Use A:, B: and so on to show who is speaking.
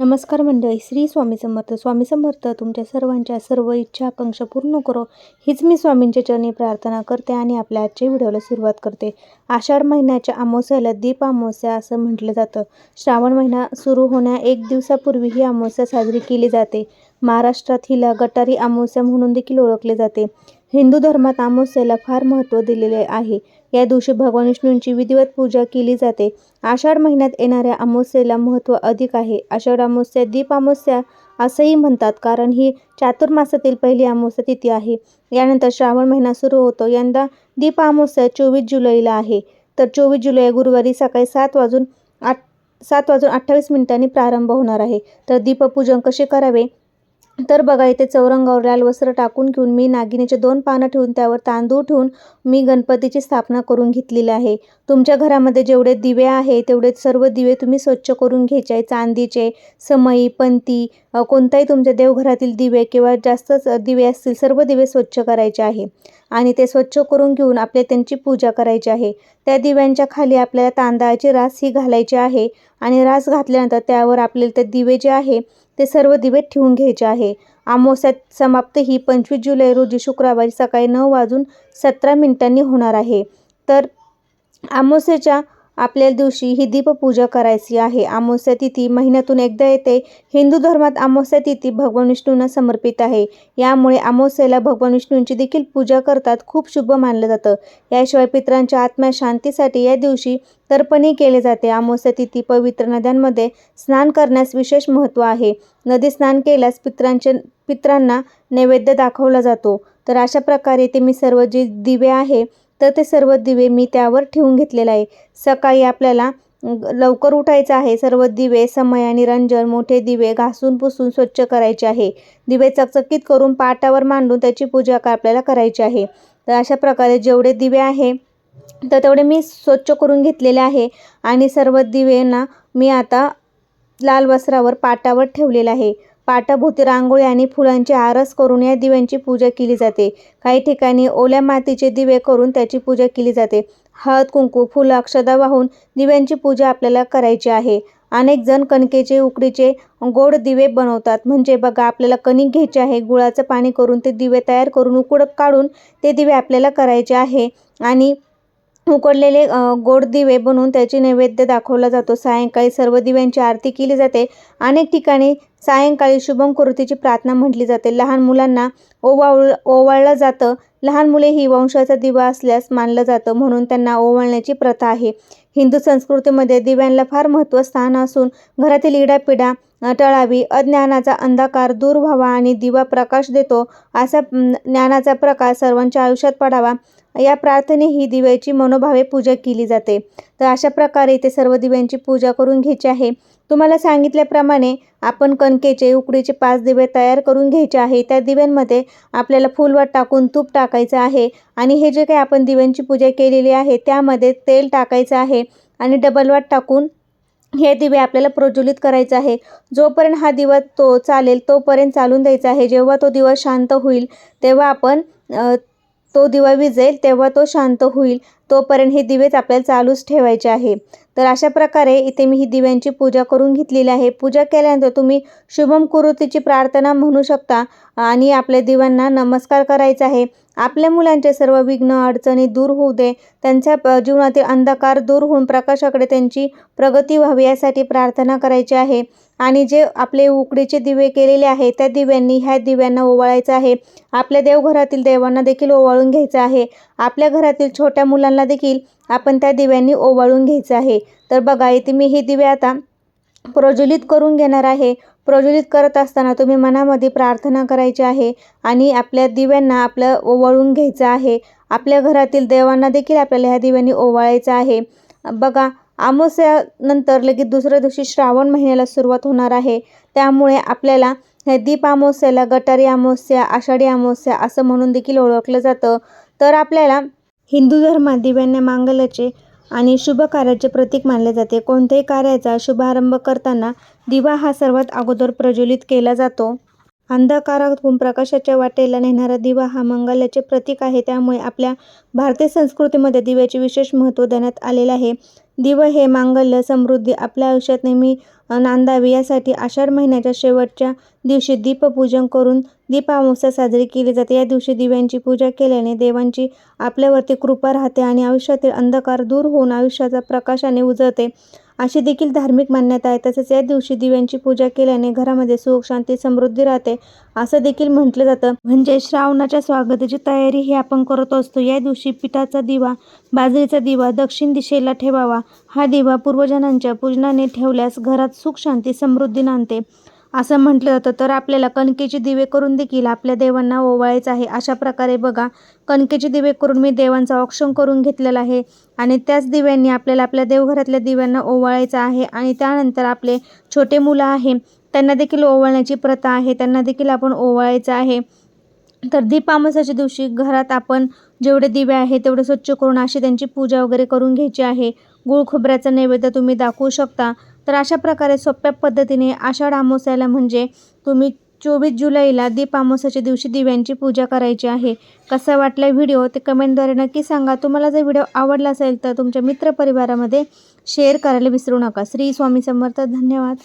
A: नमस्कार मंडळी श्री स्वामी समर्थ. स्वामी समर्थ तुमच्या सर्वांच्या सर्व इच्छा आकांक्षा पूर्ण करो. हीच मी स्वामींच्या चरणी प्रार्थना करते आणि आपल्या आजच्या व्हिडिओला सुरुवात करते. आषाढ महिन्याच्या अमावस्याला दीप अमावस्या असं म्हटलं जातं. श्रावण महिना सुरू होण्या एक दिवसापूर्वी ही अमावस्या साजरी केली जाते. महाराष्ट्रात हिला गटारी अमावस्या म्हणून देखील ओळखले जाते. हिंदू धर्मात अमावस्येला फार महत्त्व दिलेले आहे. या दिवशी भगवान विष्णूंची विधिवत पूजा केली जाते. आषाढ महिन्यात येणाऱ्या अमावस्येला महत्त्व अधिक आहे. आषाढ अमावस्या दीप अमावस्या असंही म्हणतात कारण ही चातुर्मासातील पहिली अमावस्या तिथी आहे. यानंतर श्रावण महिना सुरू होतो. यंदा दीप अमावस्या चोवीस जुलैला आहे. तर चोवीस जुलै गुरुवारी सकाळी सात वाजून आठ सात वाजून अठ्ठावीस मिनिटांनी प्रारंभ होणार आहे. तर दीपपूजन कसे करावे? तर बघा इथे चौरंगावर लाल वस्त्र टाकून घेऊन मी नागिनीचे दोन पानं ठेवून त्यावर तांदूळ ठेवून मी गणपतीची स्थापना करून घेतलेली आहे. तुमच्या घरामध्ये जेवढे दिवे आहे तेवढे सर्व दिवे तुम्ही स्वच्छ करून घ्यायचे आहे चांदीचे समई पंती कोणताही तुमच्या देवघरातील दिवे किंवा जास्तच दिवे असतील सर्व दिवे स्वच्छ करायचे आहे. आणि ते स्वच्छ करून घेऊन आपल्या त्यांची पूजा करायची आहे. त्या दिव्यांच्या खाली आपल्याला तांदळाची रास ही घालायची आहे आणि रास घातल्यानंतर त्यावर आपल्याला ते दिवे जे आहे ते सर्व दिवे ठेवून घ्यायचे आहे. आमोस्यात समाप्त ही पंचवीस जुलै रोजी शुक्रवारी सकाळी नऊ वाजून सतरा मिनिटांनी होणार आहे. तर अमावस्येच्या आपल्या दिवशी ही दीपपूजा करायची आहे. अमावस्या तिथी महिन्यातून एकदा येते. हिंदू धर्मात अमावस्या तिथी भगवान विष्णूंना समर्पित आहे. यामुळे अमावस्येला भगवान विष्णूंची देखील पूजा करतात. खूप शुभ मानलं जातं. याशिवाय पितरांच्या आत्म्या शांतीसाठी या दिवशी तर्पणही केले जाते. अमावस्या तिथी पवित्र नद्यांमध्ये स्नान करण्यास विशेष महत्त्व आहे. नदी स्नान केल्यास पितरांच्या पित्रांना नैवेद्य दाखवला जातो. तर अशा प्रकारे ते मी सर्व जे दिवे आहे तर ते सर्व दिवे मी त्यावर ठेवून घेतलेले आहे. सकाळी आपल्याला लवकर उठायचं आहे. सर्व दिवे समय आणि रंजन मोठे दिवे घासून पुसून स्वच्छ करायचे आहे. दिवे चकचकीत करून पाटावर मांडून त्याची पूजा आपल्याला करायची आहे. तर अशा प्रकारे जेवढे दिवे आहे तर तेवढे मी स्वच्छ करून घेतलेले आहे. आणि सर्व दिवेंना मी आता लाल वस्त्रावर पाटावर ठेवलेलं आहे. पाटाभोवती रांगोळी आणि फुलांचे आरस करून या दिव्यांची पूजा केली जाते. काही ठिकाणी ओल्या मातीचे दिवे करून त्याची पूजा केली जाते. हळद कुंकू फुलं अक्षदा वाहून दिव्यांची पूजा आपल्याला करायची आहे. अनेक जण कणकेचे उकडीचे गोड दिवे बनवतात. म्हणजे बघा आपल्याला कणिक घ्यायचे आहे गुळाचं पाणी करून ते दिवे तयार करून उकड काढून ते दिवे आपल्याला करायचे आहे. आणि उकडलेले गोड दिवे बनवून त्याची नैवेद्य दाखवला जातो. सायंकाळी सर्व दिव्यांची आरती केली जाते. अनेक ठिकाणी सायंकाळी शुभम कुरुतीची प्रार्थना म्हटली जाते. लहान मुलांना ओवाळ ओवाळलं जातं. लहान मुले ही वंशाचा दिवा असल्यास मानलं जातं. म्हणून त्यांना ओवाळण्याची प्रथा आहे. हिंदू संस्कृतीमध्ये दिव्यांना फार महत्त्व स्थान असून घरातील इडापिडा टळावी अज्ञानाचा अंधकार दूर व्हावा आणि दिवा प्रकाश देतो असा ज्ञानाचा प्रकाश सर्वांच्या आयुष्यात पडावा. या प्रार्थने ही दिव्याची मनोभावे पूजा केली जाते. तर अशा प्रकारे इथे सर्व दिव्यांची पूजा करून घ्यायची आहे. तुम्हाला सांगितल्याप्रमाणे आपण कणकेचे उकडीचे पाच दिवे तयार करून घ्यायचे आहे. त्या दिव्यांमध्ये आपल्याला फुलवात टाकून तूप टाकायचं आहे आणि हे जे काही आपण दिव्यांची पूजा केलेली आहे त्यामध्ये तेल टाकायचं आहे आणि डबल वाट टाकून हे दिवे आपल्याला प्रज्वलित करायचं आहे. जोपर्यंत हा दिवा तो चालेल तोपर्यंत चालून द्यायचा आहे. जेव्हा तो दिवा शांत होईल तेव्हा आपण तो दिवा विझेल तेव्हा तो शांत होईल. तोपर्यंत हे दिवेच आपल्याला चालूच ठेवायचे आहे. तर अशा प्रकारे इथे मी ही दिव्यांची पूजा करून घेतलेली आहे. पूजा केल्यानंतर तुम्ही शुभम कुरुतीची प्रार्थना म्हणू शकता आणि आपल्या दिव्यांना नमस्कार करायचा आहे. आपल्या मुलांचे सर्व विघ्न अडचणी दूर होऊ दे. त्यांच्या जीवनातील अंधकार दूर होऊन प्रकाशाकडे त्यांची प्रगती व्हावी यासाठी प्रार्थना करायची आहे. आणि जे आपले उकडीचे दिवे केलेले आहे त्या दिव्यांनी ह्या दिव्यांना ओवाळायचं आहे. आपल्या देवघरातील देवांना देखील ओवाळून घ्यायचं आहे. आपल्या घरातील छोट्या मुलांना देखील आपण त्या दिव्यांनी ओवाळून घ्यायचं आहे. तर बघा इथे मी हे दिवे आता प्रज्वलित करून घेणार आहे. प्रज्वलित करत असताना तुम्ही मनामध्ये प्रार्थना करायची आहे आणि आपल्या दिव्यांना आपलं ओवाळून घ्यायचं आहे. आपल्या घरातील देवांना देखील आपल्याला ह्या दिव्यांनी ओवाळायचं आहे. बघा अमावस्यानंतर लगेच दुसऱ्या दिवशी श्रावण महिन्याला सुरुवात होणार आहे. त्यामुळे आपल्याला ह्या दीप अमावस्याला गटारी अमावस्या आषाढी अमावस्या असं म्हणून देखील ओळखलं जातं. तर आपल्याला हिंदू धर्मात दिव्यांना मांगल्याचे आणि शुभ कार्याचे प्रतीक मानले जाते. कोणत्याही कार्याचा शुभारंभ करताना दिवा हा सर्वात अगोदर प्रज्वलित केला जातो. अंधकारातून प्रकाशाच्या वाटेला नेणारा दिवा हा मंगल्याचे प्रतीक आहे. त्यामुळे आपल्या भारतीय संस्कृतीमध्ये दिव्याचे विशेष महत्त्व देण्यात आलेले आहे. दिव हे मांगल्य समृद्धी आपल्या आयुष्यात नेहमी नांदावी. यासाठी आषाढ महिन्याच्या शेवटच्या दिवशी दीपपूजन करून दीपामावस्या साजरी केली जाते. या दिवशी दिव्यांची पूजा केल्याने देवांची आपल्यावरती कृपा राहते आणि आयुष्यातील अंधकार दूर होऊन आयुष्याचा प्रकाशाने उजळते. अशी देखील धार्मिक मान्यता आहे. तसेच या दिवशी दिव्यांची पूजा केल्याने घरामध्ये सुख शांती समृद्धी राहते असं देखील म्हटलं जातं. म्हणजे श्रावणाच्या स्वागताची तयारी ही आपण करत असतो. या दिवशी पिठाचा दिवा बाजरीचा दिवा दक्षिण दिशेला ठेवावा. हा दिवा पूर्वजनांच्या पूजनाने ठेवल्यास घरात सुख शांती समृद्धी नांदते. असं म्हटलं जातं तर आपल्याला कणकेचे दिवे करून देखील आपल्या देवांना ओवाळायचं आहे. अशा प्रकारे बघा कणकेचे दिवे करून मी देवांचा औक्षण करून घेतलेलं आहे आणि त्याच दिव्यांनी आपल्याला आपल्या देवघरातल्या दिव्यांना ओवाळायचं आहे आणि त्यानंतर आपले छोटे मुलं आहे त्यांना देखील ओवाळण्याची प्रथा आहे त्यांना देखील आपण ओवाळायचं आहे. तर दीपामसाच्या दिवशी घरात आपण जेवढे दिवे आहे तेवढे स्वच्छ करून अशी त्यांची पूजा वगैरे करून घ्यायची आहे. गुळ खोबऱ्याचा नैवेद्य तुम्ही दाखवू शकता. तर अशा प्रकारे सोप्या पद्धतीने आषाढ अमावस्याला म्हणजे तुम्ही चोवीस जुलैला दीप अमावस्याच्या दिवशी दिव्यांची पूजा करायची आहे. कसा वाटला व्हिडिओ? ते कमेंटद्वारे नक्की सांगा. तुम्हाला जर व्हिडिओ आवडला असेल तर तुमच्या मित्रपरिवारामध्ये शेअर करायला विसरू नका. श्री स्वामी समर्थ. धन्यवाद.